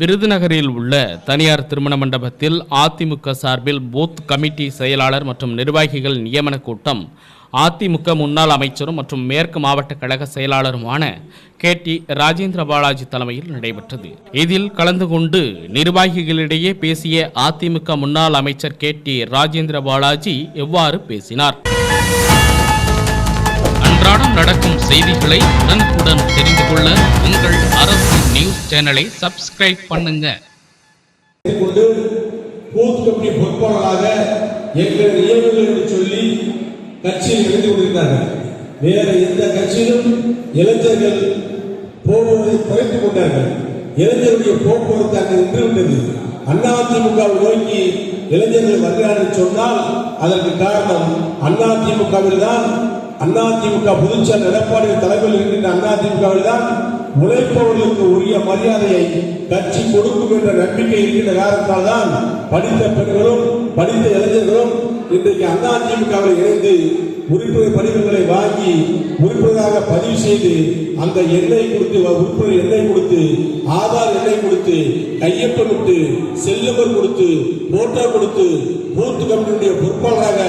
விருதுநகரில் உள்ள தனியார் திருமண மண்டபத்தில் அதிமுக சார்பில் பூத் கமிட்டி செயலாளர் மற்றும் நிர்வாகிகள் நியமன கூட்டம். அதிமுக முன்னாள் அமைச்சரும் மற்றும் மேற்கு மாவட்ட கழக செயலாளருமான கே டி ராஜேந்திர பாலாஜி தலைமையில் நடைபெற்றது. இதில் கலந்து கொண்டு நிர்வாகிகளிடையே பேசிய அதிமுக முன்னாள் அமைச்சர் கே டி ராஜேந்திர பாலாஜி எவ்வாறு பேசினார். அன்றாடம் நடக்கும் செய்திகளை உடனுக்குடன் தெரிந்து கொள்ள சேனலை சப்ஸ்கிரைப் பண்ணுங்க. கொண்டு பூத் கமிட்டி பொறுப்பாளராக எங்கள் என்று சொல்லி கட்சியில் இருந்து கொண்டிருக்கிறார்கள். வேற எந்த கட்சியிலும் இளைஞர்கள் போவதை குறைத்துக் கொண்டார்கள். இளைஞருடைய போக்குவரத்து அங்கு நின்றுவிட்டது அதிமுக நோக்கி இளைஞர்கள் வருகிறார்கள் சொன்னால் அதற்கு காரணம் அதிமுகவில் தான் அதிமுக பொதுச்செயல் எடப்பாடி தலைமையில் இருக்கின்ற அதிமுகவில் தான் உழைப்பவர்களுக்கு உரிய மரியாதையை கட்சி கொடுக்கும் என்ற நம்பிக்கை இருக்கின்ற காரணத்தால் தான் படித்த பெண்களும் படித்த இளைஞர்களும் இன்றைக்கு அதிமுகவில் இணைந்து உறுப்பினர் படிவங்களை வாங்கி உறுப்பினராக பதிவு செய்து அந்த எண்ணை கொடுத்து உறுப்பினர் எண்ணை கொடுத்து ஆதார் எண்ணை கொடுத்து கையொப்பமிட்டு செல்லுவர் கொடுத்து போட்டோ கொடுத்து பூத்து கமிட்டியுடைய பொறுப்பாளராக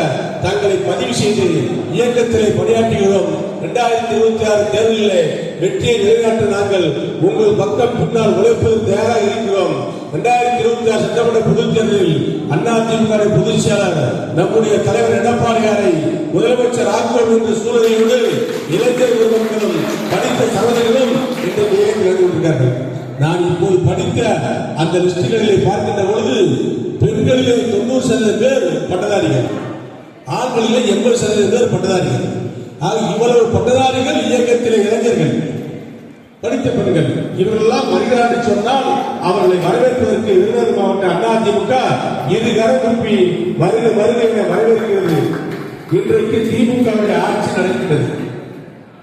தங்களை செய்து இயக்கத்திலே பணியாற்றுகிறோம். இரண்டாயிரத்தி இருபத்தி ஆறு தேர்தலிலே வெற்றியை நிலைநாட்ட நாங்கள் உங்கள் பக்கம் பின்னால் உழைப்பதில் தயாராக இருக்கிறோம். இரண்டாயிரத்தி இருபத்தி ஆறு சட்டமன்ற பொதுத் தேர்தலில் அதிமுக பொதுச் செயலாளர் நம்முடைய தலைவர் எடப்பாடியாரை முதலமைச்சர் ஆக்குவோம் என்ற சூழ்நிலையோடு இளைஞர் மக்களும் படித்த சகோதரர்களும் இன்றைக்கு இயக்கத்தில் நான் இப்போது படித்த அந்த லிஸ்டுகளை பார்க்கின்ற பொழுது பெண்களிலே தொண்ணூறு சதவீத பேர் பட்டதாரிகள். ஆண்களில் எண்பது சதவீதம் பேர் பட்டதாரிகள். ஆக இவ்வளவு பட்டதாரிகள் இயக்கத்திலே இளைஞர்கள். படித்த பெண்கள் இவர்களெல்லாம் வருகிறார் சொன்னால் அவர்களை வரவேற்பதற்கு விருதுநகர் மாவட்ட அதிமுக இரு கரம் வருக வருக என வரவேற்கிறது. இன்றைக்கு திமுகவுடைய ஆட்சி நடக்கிறது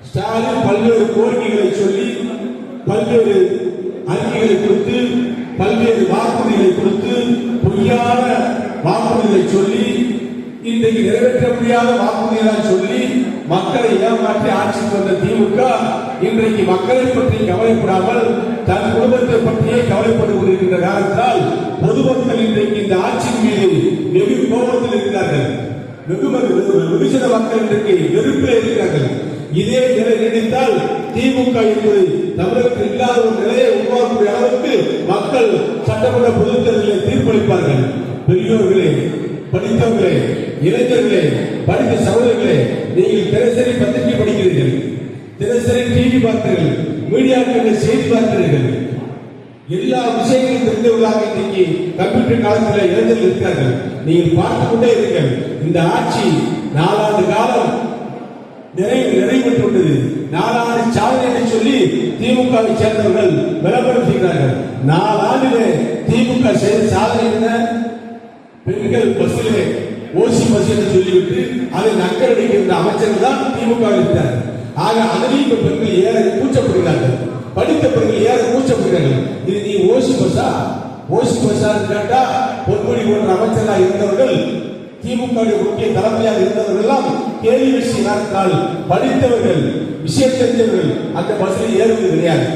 ஸ்டாலின் பல்வேறு கோரிக்கைகளை சொல்லி பல்வேறு அறிக்கைகளை கொடுத்து பல்வேறு வாக்குறுதிகளை கொடுத்து பொய்யான வாக்குறுதிகளை சொல்லி இன்றைக்கு நிறைவேற்ற முடியாத வாக்குறுதிகளை சொல்லி மக்களை ஏமாற்றி ஆட்சிக்கு வந்த திமுக இன்றைக்கு மக்களை பற்றி கவலைப்படாமல் தன் குடும்பத்தை பற்றியே கவலைப்பட்டு கொண்டிருக்கின்ற காரணத்தால் பொதுமக்கள் இன்றைக்கு இந்த ஆட்சியின் மீது வெகு கோபத்தில் இருக்கிறார்கள். வெகுமதி வெகுஜன மக்கள் இன்றைக்கு வெறுப்பில் இருக்கிறார்கள். இதே நிலை நீடித்தால் திமுக என்பது தமிழகத்தில் இல்லாத ஒரு நிலையை உருவாக்கக்கூடிய அளவுக்கு மக்கள் சட்டமன்ற பொதுத் தேர்தலில் தீர்ப்பளிப்பார்கள். பெரியோர்களே படித்தவர்களே இளைஞர்களே படித்த சகோதரர்களே நீங்கள் தினசரி பத்திரிகை படிக்கிறீர்கள். தினசரி டிவி பார்த்தீர்கள் மீடியாக்கள் செய்தி பார்த்தீர்கள் எல்லா விஷயங்களும் தெரிந்தவர்களாக இன்னைக்கு கம்ப்யூட்டர் காலத்தில் இளைஞர்கள் இருக்கிறார்கள். நீங்கள் பார்த்து கொண்டே இருங்கள். இந்த ஆட்சி நாலாண்டு காலம் நிறைவு நிறைவேற்றுள்ளது நாலாண்டு சாதனை என்று சொல்லி திமுகவை சேர்ந்தவர்கள் விளம்பரம் செய்கிறார்கள் நாலாண்டிலே திமுக செய்த சாதனை என்ன? பெண்கள் பஸ்ஸிலே ஓசி பஸ் என்று சொல்லிவிட்டு அதை நக்கரடிக்கின்ற அமைச்சர் தான் திமுக இருக்கிறார். ஆக அதிலையும் இப்ப பெண்கள் ஏற கூச்சப்படுகிறார்கள். படித்த பெண்கள் ஏற கூச்சப்படுகிறார்கள். இது நீ ஓசி பஸ்ஸா? ஓசி பஸ்ஸா கேட்டா பொன்முடி போன்ற அமைச்சராக இருந்தவர்கள் திமுக முக்கிய தலைமையாக இருந்தவர்கள் எல்லாம் கேள்வி விஷயம் படித்தவர்கள் விஷயம் தெரிஞ்சவர்கள் அந்த பஸ்ஸில் ஏறுவது கிடையாது.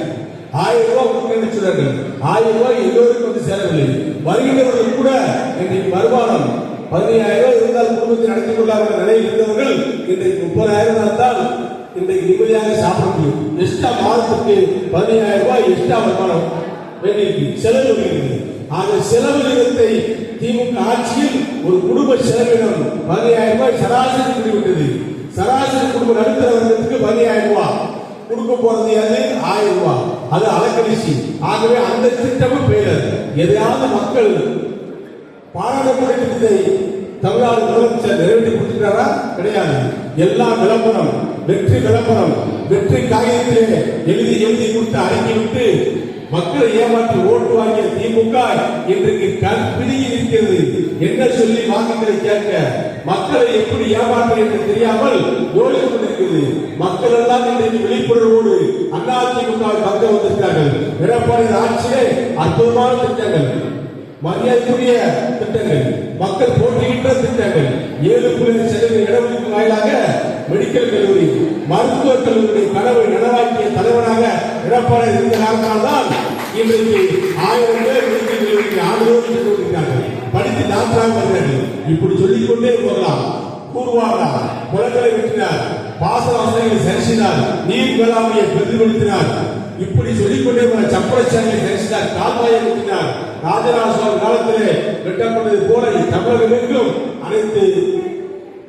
ஆயிரம் ரூபாய் கொடுக்கணும்னு சொல்றார்கள். ஆயிரம் ரூபாய் எல்லோருக்கும் வந்து சேரவில்லை. வருகின்றவர்கள் கூட இன்றைக்கு வருமானம் பதினையாயிரம் ரூபாய் இருந்தால் குடும்பத்தை நடத்தி கொள்ளாத நிலையில் இருந்தவர்கள் இன்றைக்கு முப்பதாயிரம் இருந்தால் இன்றைக்கு நிம்மதியாக சாப்பிட முடியும். எக்ஸ்ட்ரா மாதத்துக்கு பதினையாயிரம் ரூபாய் எக்ஸ்ட்ரா வருமானம் வேண்டியிருக்கு. செலவு ஆக செலவு விகிதத்தை திமுக ஆட்சியில் ஒரு குடும்ப செலவினம் பதினாயிரம் ரூபாய் சராசரி கூடிவிட்டது. சராசரி குடும்ப நடுத்தர வர்க்கத்துக்கு பதினாயிரம் ரூபாய். கொடுக்க போறது அது ஆயிரம் ரூபாய். அது அலக்கரிசி ஆகவே அந்த திட்டமும் பெயர் எதையாவது மக்கள் பாராளுமன்ற திட்டத்தை தமிழ்நாடு முதலமைச்சர் நிறைவேற்றி கொடுத்துட்டாரா கிடையாது. எல்லா விளம்பரம் வெற்றி விளம்பரம் வெற்றி காகிதத்திலே எழுதி எழுதி கொடுத்து அடங்கி விட்டு மக்களை ஏமாற்றி ஓட்டு வாங்கிய திமுக இன்றைக்கு கண் பிடியில் இருக்கிறது. என்ன சொல்லி வாக்குகளை கேட்க மக்களை எப்படி ஏமாற்ற என்று தெரியாமல் ஓடிக் கொண்டிருக்கிறது. மக்கள் எல்லாம் இன்றைக்கு விழிப்புணர்வோடு அதிமுக பக்கம் எடப்பாடி ஆட்சியிலே அற்புதமான திட்டங்கள் மரியாதைக்குரிய திட்டங்கள் மக்கள் போட்டியிட்ட திட்டங்கள் ஏழு புள்ளி சதவீத இடஒதுக்கு வாயிலாக மெடிக்கல் கல்லூரி மருத்துவக் கல்லூரி கனவை நனவாக்கிய தலைவராக எடப்பாடி இருந்த காரணத்தால் இன்றைக்கு ஆயிரம் பேர் நாடுதோறும் சென்று கொண்டிருக்கிறார்கள். படித்து டாக்டராக வந்தார்கள் இப்படி சொல்லிக் கொண்டே போகலாம். கூறுவாரா குளங்களை வெட்டினார். பாச வசதிகளை சரிசினார் நீர் மேலாண்மையை பிரதிபலித்தினார். இப்படி சொல்லிக்கொண்டே போன சப்பரச்சாரியை பேசினார் கால்வாயை வெட்டினார் ராஜராஜ சோழன் காலத்திலே வெட்டப்பட்டது போல தமிழகம் எங்கும் அனைத்து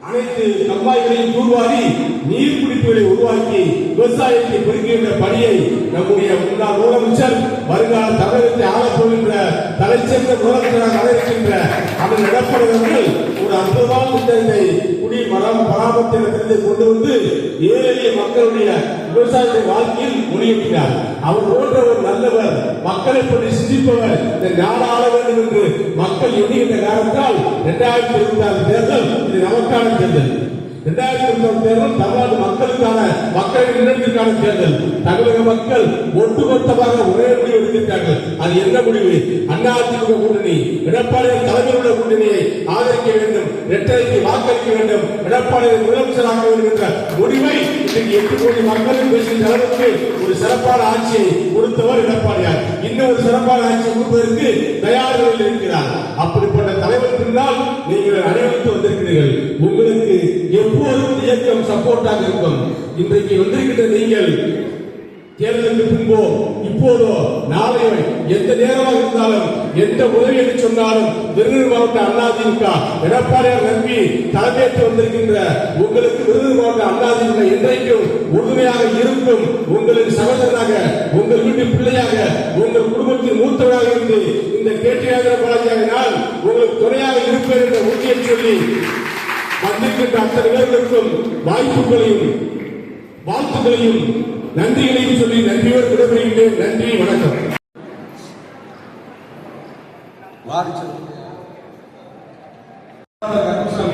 அனைத்து கம்பாய்களையும் தூர்வாரி நீர் பிடிப்புகளை உருவாக்கி விவசாயத்தை பெருக்குகின்ற பணியை நம்முடைய முன்னாள் முதலமைச்சர் வருங்கால தமிழகத்தை ஆளப் போகின்ற தலைச்சிறந்த முதலமைச்சராக அழைக்கின்ற அவர் எடப்பாடியவர்கள் ஒரு அற்புதமான திட்டத்தை குடி மரம் பராமரித்திடத்திலிருந்து கொண்டு வந்து ஏழை எளிய மக்களுடைய விவசாயத்தை வாழ்க்கையில் முடிவிட்டார் அவர் போன்ற ஒரு நல்லவர் மக்களை பற்றி சிந்திப்பவர் இந்த நாடு ஆள வேண்டும் என்று மக்கள் எண்ணுகின்ற காரணத்தால் இரண்டாயிரத்தி இருபத்தி ஆறு தேர்தல் இது நமக்கான தேர்தல். இரண்டாயிரத்தி இருபத்தி தேர்தல் தமிழ்நாடு மக்களுக்கான மக்களின் முன்னேற்றத்திற்கான தேர்தல். தமிழக மக்கள் ஒட்டுமொத்தமாக ஒரே முடிவு எடுத்திருக்கார்கள் அது என்ன முடிவு? அதிமுக கூட்டணி எடப்பாடியார் தலைமையில் உள்ள கூட்டணியை ஆதரிக்க வேண்டும். இரட்டைக்கு வாக்களிக்க வேண்டும். எடப்பாடியார் முதலமைச்சராக வேண்டும் என்ற முடிவை இன்றைக்கு எட்டு கோடி மக்களும் பேசுகின்ற அளவுக்கு ஒரு சிறப்பான ஆட்சியை கொடுத்தவர் எடப்பாடியார். இன்னும் ஒரு சிறப்பான ஆட்சியை கொடுப்பதற்கு தயாரில் இருக்கிறார். அப்படிப்பட்ட தலைவர் பின்னால் நீங்கள் அனுமதித்து வந்திருக்கிறீர்கள். உங்களுக்கு எப்போதும் இயக்கம் சப்போர்ட்டாக இருக்கும். இன்றைக்கு வந்திருக்கின்ற நீங்கள் தேர்தலுக்கு பின்போ இப்போதோ நாளையோ எந்த நேரமாக இருந்தாலும் எந்த உதவி என்று சொன்னாலும் விருதுநகர் மாவட்ட அண்ணாதிமுக எடப்பாடியார் நம்பி தலைமையேற்று வந்திருக்கின்ற உங்களுக்கு விருதுநகர் மாவட்ட அண்ணாதிமுக என்றைக்கும் உறுதுணையாக இருக்கும் உங்களின் சகோதரனாக உங்கள் வீட்டு பிள்ளையாக உங்கள் குடும்பத்தின் மூத்தவராக இருந்து இந்த கேட்டியாக பாலாஜியாக நான் உங்களுக்கு துணையாக இருப்பேன் என்ற உறுதியை சொல்லி வந்திருக்கின்ற அத்தனை பேர்களுக்கும் வாய்ப்புகளையும் வாழ்த்துக்களையும் நன்றிகளையும் சொல்லி நன்றியோடு விடைபெறுகின்றேன். நன்றி வணக்கம். வாரிசு. சொல்லுங்க